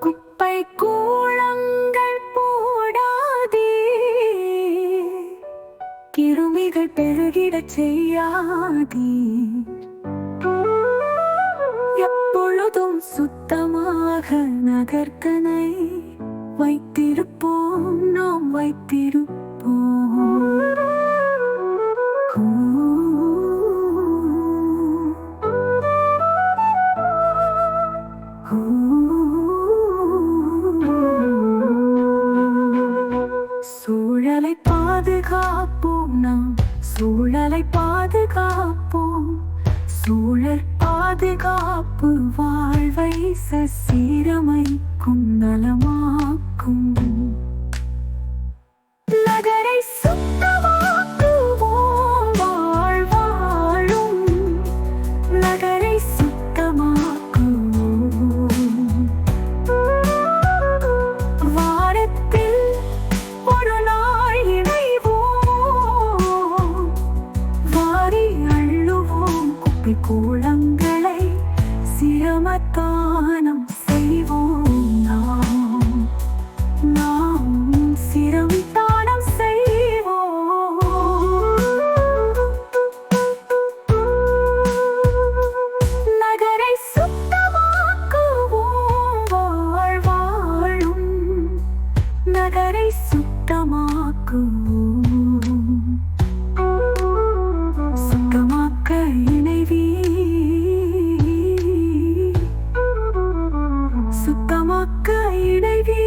குப்பை கூளங்கள் போடாதே. கிருமிகள் பெருகிடச் செய்யாதே. எப்பொழுதும் சுத்தமாக நகர்த்தனை வைத்திருப்போம் நாம் வைத்திருப்போம். சூழலை பாதுகாப்போம் நாம். சூழலை பாதுகாப்போம். சூழல் பாதுகாப்பு வாழ்வை சசீரமைக்கும் நலமாக்கும். குப்பை சிரமத்தானம் செய்வோம் நாம். நாம் சிரமத்தானம் செய்வோம். நகரை சுத்தமாக்குவோம் வாழ்வாழும் நகரை சுத்தமாக்குவோம். சுத்தமாக்க இடைவீ